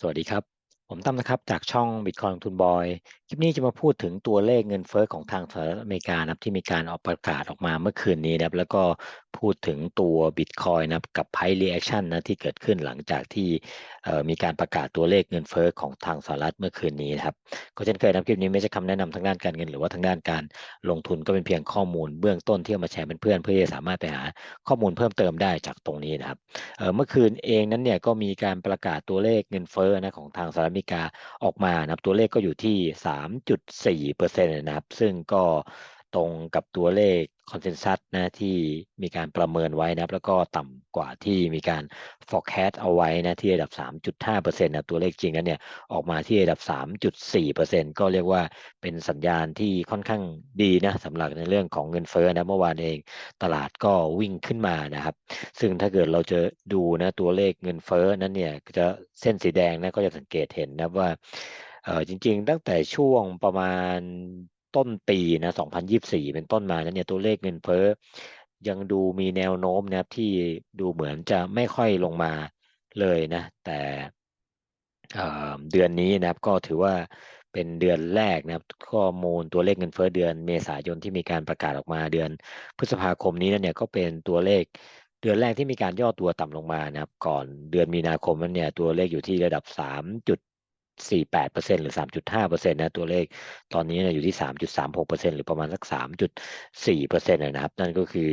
สวัสดีครับ ผมตั้มนะครับ จากช่อง Bitcoin ทุนบอย คลิปนี้จะมาพูดถึงตัวเลขเงินเฟ้อของทางสหรัฐอเมริกานะครับที่มีการออกประกาศออกมาเมื่อคืนนี้นะครับแล้วก็ พูดถึงตัว Bitcoin นะครับกับ Price Reaction นะที่เกิดขึ้นหลังจากที่มีการประกาศตัวเลขเงินเฟ้อของทางสหรัฐเมื่อคืนนี้นะครับ ก็เช่นเคยนะคลิปนี้ไม่ใช่คำแนะนำทางด้านการเงิน หรือว่าทางด้านการลงทุนก็เป็นเพียงข้อมูลเบื้องต้นที่เอามาแชร์เพื่อนเพื่อจะสามารถไปหาข้อมูลเพิ่มเติมได้จากตรงนี้นะครับเมื่อคืนเองนั้นเนี่ยก็มีการประกาศตัวเลขเงินเฟ้อนะของทางสหรัฐอเมริกาออกมานะตัวเลขก็อยู่ที่ 3.4%นะครับซึ่งก็ ตรงกับตัวเลขคอนเซนแซสนะที่มีการประเมินไว้นะแล้วก็ต่ำกว่าที่มีการ forecast เอาไว้นะที่ระดับ 3.5%นะตัวเลขจริงนั้นเนี่ยออกมาที่ระดับ 3.4%ก็เรียกว่าเป็นสัญญาณที่ค่อนข้างดีนะสำหรับในเรื่องของเงินเฟ้อนะเมื่อวานเองตลาดก็วิ่งขึ้นมานะครับ ซึ่งถ้าเกิดเราจะดูนะตัวเลขเงินเฟ้อนั้นเนี่ยจะเส้นสีแดงนะก็จะสังเกตเห็นนะว่าจริงๆ ตั้งแต่ช่วงประมาณ ต้นปีนะ2024 เป็นต้นมาแล้วเนี่ยตัวเลขเงินเฟ้อยังดูมีแนวโน้มนะครับที่ดูเหมือนจะไม่ค่อยลงมาเลยนะ แต่เดือนนี้นะครับก็ถือว่าเป็นเดือนแรกนะครับ ข้อมูลตัวเลขเงินเฟ้อเดือนเมษายนที่มีการประกาศออกมาเดือนพฤษภาคมนี้นั่นเนี่ยก็เป็นตัวเลขเดือนแรกที่มีการย่อตัวต่ำลงมานะครับ ก่อนเดือนมีนาคมนั้นเนี่ยตัวเลขอยู่ที่ระดับ 3. 4.8%หรือ 3.5%นะตัวเลขตอนนี้นะอยู่ที่ 3.36%หรือประมาณสัก 3.4%นะครับนั่นก็คือ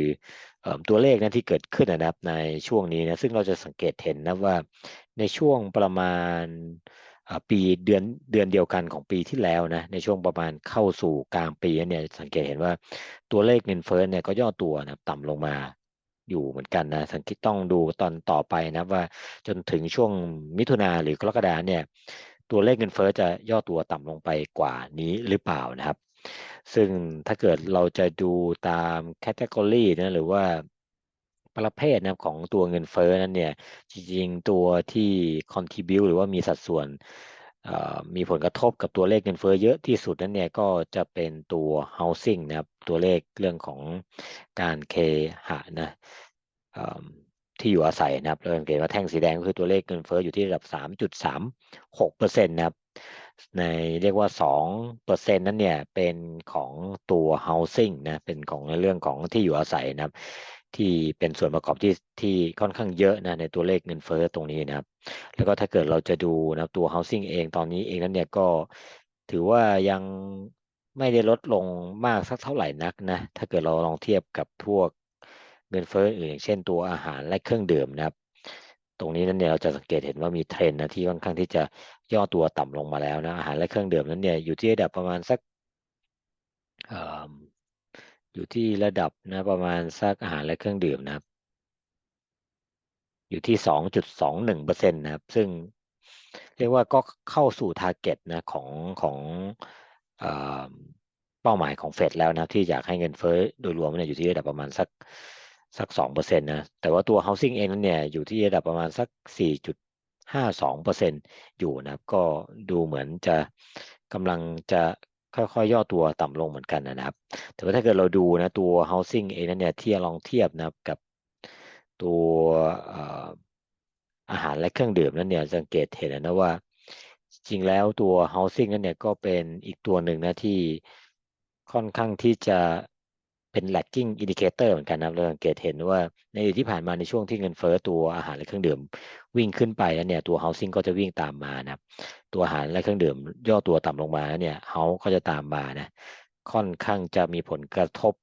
ตัวเลขนะที่เกิดขึ้นนะครับในช่วงนี้นะซึ่งเราจะสังเกตเห็นนะว่าในช่วงประมาณปีเดือนเดือนเดียวกันของปีที่แล้วนะในช่วงประมาณเข้าสู่กลางปีเนี่ยสังเกตเห็นว่าตัวเลขเงินเฟ้อเนี่ยก็ย่อตัวนะต่ำลงมาอยู่เหมือนกันนะสังเกตต้องดูตอนต่อไปนะว่าจนถึงช่วงมิถุนาหรือกรกฎาเนี่ย ตัวเลขเงินเฟ้อจะย่อตัวต่ำลงไปกว่านี้หรือเปล่านะครับ ซึ่งถ้าเกิดเราจะดูตามแคตตากรีนะหรือว่าประเภทนะของตัวเงินเฟ้อนั้นเนี่ยจริงๆตัวที่ contribute หรือว่ามีสัดส่วนมีผลกระทบกับตัวเลขเงินเฟ้อเยอะที่สุดนั้นเนี่ยก็จะเป็นตัว housing นะครับตัวเลขเรื่องของการเคหะนะ ที่อยู่อาศัยนะครับเราสังเกตว่าแท่งสีแดงก็คือตัวเลขเงินเฟ้ออยู่ที่ระดับ 3.36%นะครับในเรียกว่า 2%นั้นเนี่ยเป็นของตัว housing นะเป็นของในเรื่องของที่อยู่อาศัยนะครับ ที่เป็นส่วนประกอบที่ที่ค่อนข้างเยอะนะในตัวเลขเงินเฟ้อตรงนี้นะครับ แล้วก็ถ้าเกิดเราจะดูนะตัว housing เองตอนนี้เองนั้นเนี่ยก็ถือว่ายังไม่ได้ลดลงมากสักเท่าไหร่นักนะ ถ้าเกิดเราลองเทียบกับพวก เงินเฟ้ออื่นอย่างเช่นตัวอาหารและเครื่องดื่มนะครับ ตรงนี้นั้นเนี่ยเราจะสังเกตเห็นว่ามีเทรนนะที่ค่อนข้างที่จะย่อตัวต่ำลงมาแล้วนะอาหารและเครื่องดื่มนั้นเนี่ยอยู่ที่ระดับประมาณสักอยู่ที่ระดับนะประมาณสักอาหารและเครื่องดื่มนะครับ อยู่ที่สองจุดสองหนึ่งเปอร์เซ็นต์นะครับ ซึ่งเรียกว่าก็เข้าสู่ทาร์เก็ตนะของของเป้าหมายของเฟดแล้วนะที่อยากให้เงินเฟ้อโดยรวมเนี่ยอยู่ที่ระดับประมาณสัก สักสองเปอร์เซ็นต์นะ แต่ว่าตัว housing เองนั้นเนี่ยอยู่ที่ระดับประมาณสักสี่จุดห้าสองเปอร์เซ็นต์อยู่นะครับ ก็ดูเหมือนจะกำลังจะค่อยๆย่อตัวต่ำลงเหมือนกันนะครับ แต่ว่าถ้าเกิดเราดูนะตัว housing เองนั้นเนี่ยที่ลองเทียบนะครับกับตัวอาหารและเครื่องดื่มนั้นเนี่ยสังเกตเห็นนะว่าจริงแล้วตัว housing นั้นเนี่ยก็เป็นอีกตัวหนึ่งนะที่ค่อนข้างที่จะ เป็น lagging indicator เหมือนกันนะเราสังเกตเห็นว่าในอดีตที่ผ่านมาในช่วงที่เงินเฟ้อตัวอาหารและเครื่องดื่ม วิ่งขึ้นไปแล้วเนี่ยตัว housing ก็จะวิ่งตามมานะตัวอาหารและเครื่องดื่ม ย่อตัวต่ำลงมาแล้วเนี่ย house ก็จะตามมานะค่อนข้างจะมีผลกระทบ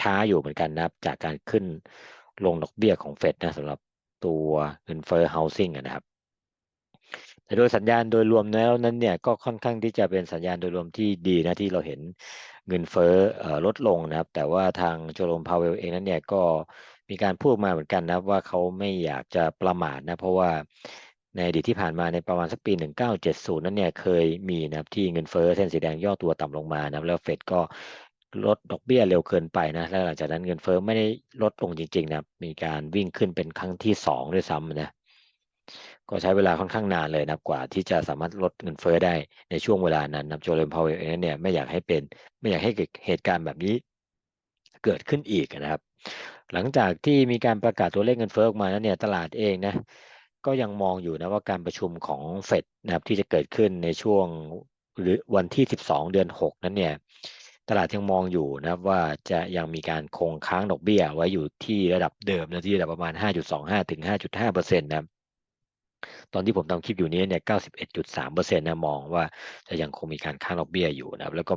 ช้าอยู่เหมือนกันนะครับ จากการขึ้นลงดอกเบี้ยของเฟดนะสำหรับตัวเงินเฟ้อ housing นะครับแต่โดยสัญญาณโดยรวมแล้วนั้นเนี่ยก็ค่อนข้างที่จะเป็นสัญญาณโดยรวมที่ดีนะที่เราเห็น เงินเฟ้อลดลงนะครับ แต่ว่าทางโจโรมพาวเวลเองนั้นเนี่ยก็มีการพูดมาเหมือนกันนะว่าเขาไม่อยากจะประมาทนะ เพราะว่าในอดีตที่ผ่านมาในประมาณสักปี 1970 นั้นเนี่ยเคยมีนะครับที่เงินเฟ้อเส้นสีแดงย่อตัวต่ำลงมานะแล้วเฟดก็ลดดอกเบี้ยเร็วเกินไปนะแล้วหลังจากนั้นเงินเฟ้อไม่ได้ลดลงจริงๆนะมีการวิ่งขึ้นเป็นครั้งที่สองด้วยซ้ำนะ ก็ใช้เวลาค่อนข้างนานเลยนะกว่า ที่จะสามารถลดเงินเฟ้อได้ในช่วงเวลานั้นนะโจเลมพาวเวลเองเนี่ยไม่อยากให้เป็นไม่อยากให้เกิดเหตุการณ์แบบนี้เกิดขึ้นอีกนะครับ หลังจากที่มีการประกาศตัวเลขเงินเฟ้อออกมาแล้วเนี่ยตลาดเองนะก็ยังมองอยู่นะว่าการประชุมของเฟดนะครับที่จะเกิดขึ้นในช่วงหรือวันที่ 12 เดือน 6 นั้นเนี่ยตลาดยังมองอยู่นะครับว่าจะยังมีการคงค้างดอกเบี้ยไว้อยู่ที่ระดับเดิมนะที่ระดับประมาณ 5.25 ถึง 5.5เปอร์เซ็นต์นะครับ ตอนที่ผมทำคลิปอยู่นี้เนี่ย 91.3เปอร์เซ็นต์นะมองว่าจะยังคงมีการค้างดอกเบี้ยอยู่นะครับ แล้วก็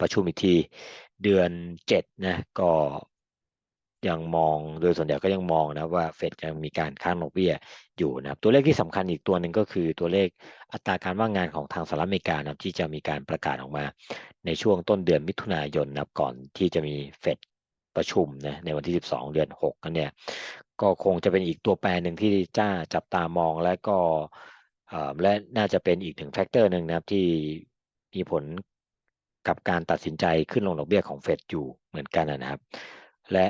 ประชุมอีกทีเดือน 7 นะ ก็ยังมองโดยส่วนใหญ่ก็ยังมองนะว่าเฟดยังมีการค้างดอกเบี้ยอยู่นะครับ ตัวเลขที่สำคัญอีกตัวหนึ่งก็คือตัวเลขอัตราการว่างงานของทางสหรัฐอเมริกานะครับที่จะมีการประกาศออกมาในช่วงต้นเดือนมิถุนายนนะครับก่อนที่จะมีเฟด ประชุมนะในวันที่ 12 เดือน6กันเนี่ยก็คงจะเป็นอีกตัวแปรหนึ่งที่จ้าจับตามองและก็และน่าจะเป็นอีกถึงแฟกเตอร์หนึ่งนะครับที่มีผลกับการตัดสินใจขึ้นลงดอกเบี้ยของเฟดอยู่เหมือนกันนะครับ และ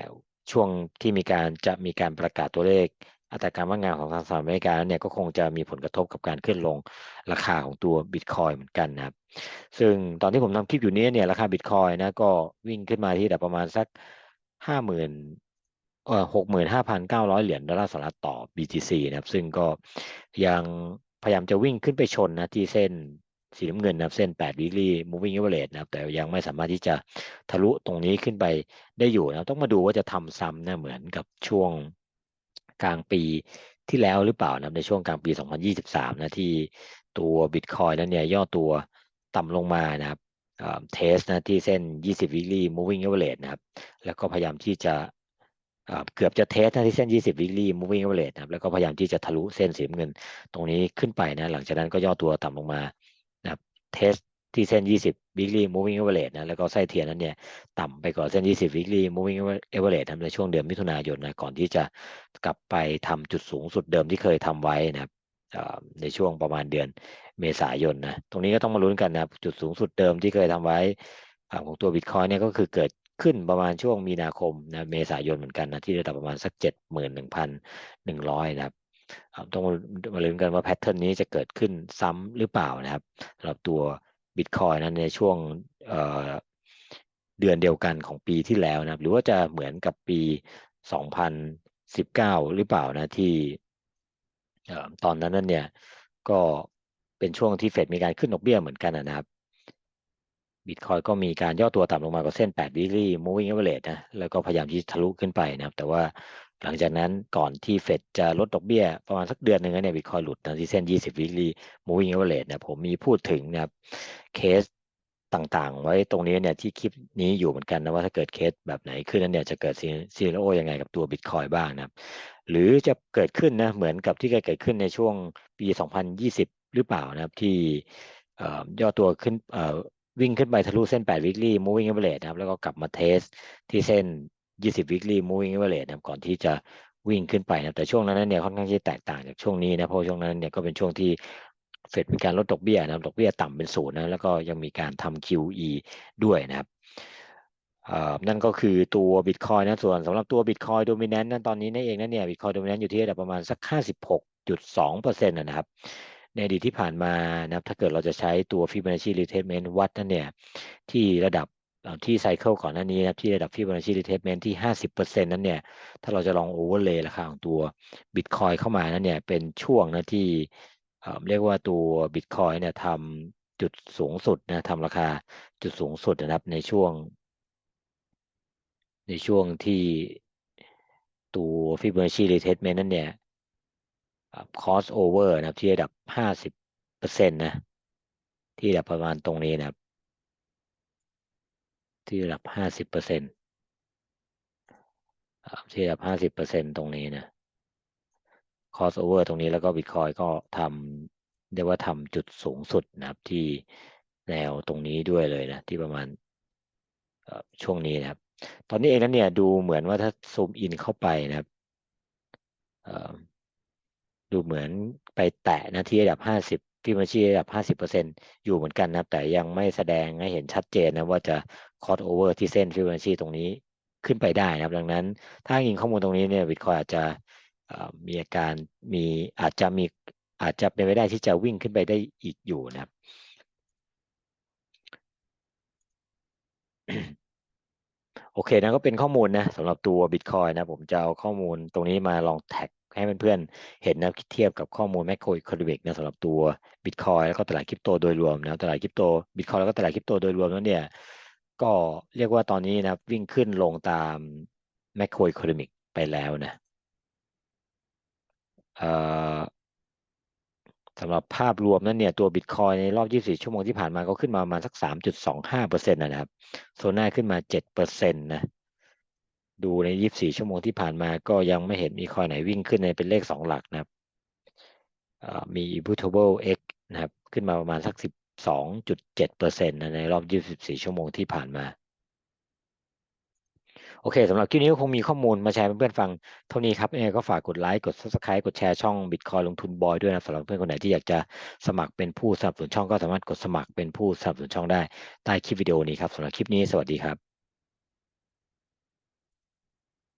ช่วงที่มีการจะมีการประกาศตัวเลขอัตราการว่างงานของทางสหรัฐอเมริกาเนี่ยก็คงจะมีผลกระทบกับการขึ้นลงราคาของตัวบิตคอยเหมือนกันนะครับ ซึ่งตอนที่ผมทำคลิปอยู่นี้เนี่ยราคาบิตคอยนะก็วิ่งขึ้นมาที่ระดับประมาณสัก ห้าหมื่นเอ่อหกหมื่นห้าพันเก้าร้อยเหรียญดอลลาร์สหรัฐต่อ BTC นะครับ ซึ่งก็ยังพยายามจะวิ่งขึ้นไปชนนะที่เส้นสีน้ำเงินนะครับเส้น 8 weekly moving average นะครับแต่ยังไม่สามารถที่จะทะลุตรงนี้ขึ้นไปได้อยู่นะต้องมาดูว่าจะทำซ้ำนะเหมือนกับช่วงกลางปีที่แล้วหรือเปล่านะในช่วงกลางปี 2023 นะที่ตัว Bitcoin นั้นเนี่ยย่อตัวต่ำลงมานะครับ เทสนะที่เส้น 20 weekly moving average นะครับ แล้วก็พยายามที่จะเกือบจะเทสที่เส้น 20 weekly moving average นะครับ แล้วก็พยายามที่จะทะลุเส้นสีเงิน ตรงนี้ขึ้นไปนะ หลังจากนั้นก็ย่อตัวต่ำลงมานะครับเทสที่เส้น 20 weekly moving average นะ แล้วก็ไส้เทียนนั้นเนี่ยต่ำไปก่อนเส้น 20 weekly moving average ทำในช่วงเดือนมิถุนายนนะ ก่อนที่จะกลับไปทำจุดสูงสุดเดิมที่เคยทำไว้นะครับ ในช่วงประมาณเดือนเมษายนนะตรงนี้ก็ต้องมาลุ้นกันนะจุดสูงสุดเดิมที่เคยทำไว้ของตัวบิตคอยเนี่ยก็คือเกิดขึ้นประมาณช่วงมีนาคมนะเมษายนเหมือนกันนะที่ระดับประมาณสักเจ็ดหมื่นหนึ่งพันหนึ่งร้อยนะครับต้องมาลุ้นกันว่าแพทเทิร์นนี้จะเกิดขึ้นซ้ำหรือเปล่านะครับสำหรับตัวบิตคอยนั้นในช่วงเดือนเดียวกันของปีที่แล้วนะครับ หรือว่าจะเหมือนกับปี 2019 หรือเปล่านะที่ ตอนนั้นนั่นเนี่ยก็เป็นช่วงที่เฟดมีการขึ้นดอกเบี้ยเหมือนกันนะครับบิตคอยก็มีการย่อตัวต่ำลงมากว่าเส้น8 weekly moving average นะแล้วก็พยายามที่ทะลุขึ้นไปนะครับ แต่ว่าหลังจากนั้นก่อนที่เฟดจะลดดอกเบี้ย ประมาณสักเดือนหนึ่งเนี่ยบิตคอยหลุดนะที่เส้น 20 weekly moving average นะผมมีพูดถึงนะครับเคส ต่างๆ ไว้ตรงนี้เนี่ยที่คลิปนี้อยู่เหมือนกันนะว่าถ้าเกิดเคสแบบไหนขึ้นนั้นเนี่ยจะเกิดซีโร่ยังไงกับตัวบิตคอยบ้างนะครับหรือจะเกิดขึ้นนะเหมือนกับที่เคยเกิดขึ้นในช่วงปี 2020 หรือเปล่านะครับที่ย่อตัวขึ้นวิ่งขึ้นไปทะลุเส้น 8 weekly moving average นะครับแล้วก็กลับมาเทสที่เส้น 20 weekly moving average นะครับก่อนที่จะวิ่งขึ้นไปนะแต่ช่วงนั้นเนี่ยค่อนข้างที่แตกต่างจากช่วงนี้นะเพราะช่วงนั้นเนี่ยก็เป็นช่วงที่ เฟดมีการลดดอกเบี้ยนะดอกเบี้ยต่ำเป็นศูนย์นะแล้วก็ยังมีการทำ QE ด้วยนะครับนั่นก็คือตัว Bitcoin นะส่วนสำหรับตัว Bitcoin Dominant นั้นตอนนี้นั่นเองนะเนี่ย Bitcoin Dominant อยู่ที่ระดับประมาณสัก 56.2%นะครับในอดีตที่ผ่านมานะครับถ้าเกิดเราจะใช้ตัว Fibonacci retracement วัดนั่นเนี่ยที่ระดับที่ไซเคิลก่อนหน้านี้นะที่ระดับ Fibonacci retracement ที่ 50%นั้นเนี่ยถ้าเราจะลองโอเวอร์เลย์ราคาของตัว Bitcoin เข้ามานั้นเนี่ยเป็นช่วงนะที่ เรียกว่าตัว Bitcoin เนี่ยทำจุดสูงสุดนะทำราคาจุดสูงสุดนะครับในช่วง ในช่วงที่ตัว Fibonacci retracement นั้นเนี่ย cost over นะครับที่ระดับห้าสิบเปอร์เซ็นต์นะ ที่ระดับประมาณตรงนี้นะครับ ที่ระดับห้าสิบเปอร์เซ็นต์ที่ระดับห้าสิบเปอร์เซ็นต์ตรงนี้นะ cost over ตรงนี้แล้วก็ Bitcoin ก็ทำเรียกว่าทำจุดสูงสุดนะครับที่แนวตรงนี้ด้วยเลยนะ ที่ประมาณช่วงนี้นะครับ ตอนนี้เองนั้นเนี่ยดูเหมือนว่าถ้าซูมอินเข้าไปนะครับดูเหมือนไปแตะนะที่ระดับ 50ฟิบอนัชชีระดับ 50%อยู่เหมือนกันนะแต่ยังไม่แสดงให้เห็นชัดเจนนะว่าจะคอสโอเวอร์ที่เส้นฟิบอนัชชีตรงนี้ขึ้นไปได้นะครับ ดังนั้นถ้ายิงข้อมูลตรงนี้เนี่ยบิตคอยอาจจะ มีอาการมีอาจจะมีอาจจะเป็นไปได้ที่จะวิ่งขึ้นไปได้อีกอยู่นะครับโอเคนะก็เป็นข้อมูลนะสำหรับตัว Bitcoin นะผมจะเอาข้อมูลตรงนี้มาลองแท็กให้เพื่อนๆเห็นนะเทียบกับข้อมูลแมคโครอิคโนมิกนะสำหรับตัวบิตคอยแล้วก็ตลาดคริปโตโดยรวมนะตลาดคริปโตบิตคอยแล้วก็ตลาดคริปโตโดยรวมแล้วเนี่ยก็เรียกว่าตอนนี้นะวิ่งขึ้นลงตามแมคโครอิคโนมิกไปแล้วนะ สำหรับภาพรวมนั้นเนี่ยตัวบิตคอยในรอบ 24 ชั่วโมงที่ผ่านมาก็ขึ้นมาประมาณสัก 3.25%นะครับ โซน่าขึ้นมา 7%นะ ดูใน 24 ชั่วโมงที่ผ่านมาก็ยังไม่เห็นมีคอยไหนวิ่งขึ้นในเป็นเลข 2 หลักนะครับมี Immutable X นะครับ ขึ้นมาประมาณสัก 12.7%นะในรอบ 24 ชั่วโมงที่ผ่านมา โอเคสำหรับคลิปนี้ก็คงมีข้อมูลมาแชร์เพื่อนๆฟังเท่านี้ครับยังไงก็ฝากกดไลค์กด subscribe กดแชร์ช่อง Bitcoin ลงทุนบอยด้วยนะสำหรับเพื่อนคนไหนที่อยากจะสมัครเป็นผู้สนับสนุนช่องก็สามารถกดสมัครเป็นผู้สนับสนุนช่องได้ใต้คลิปวิดีโอนี้ครับสำหรับคลิปนี้สวัสดีครับ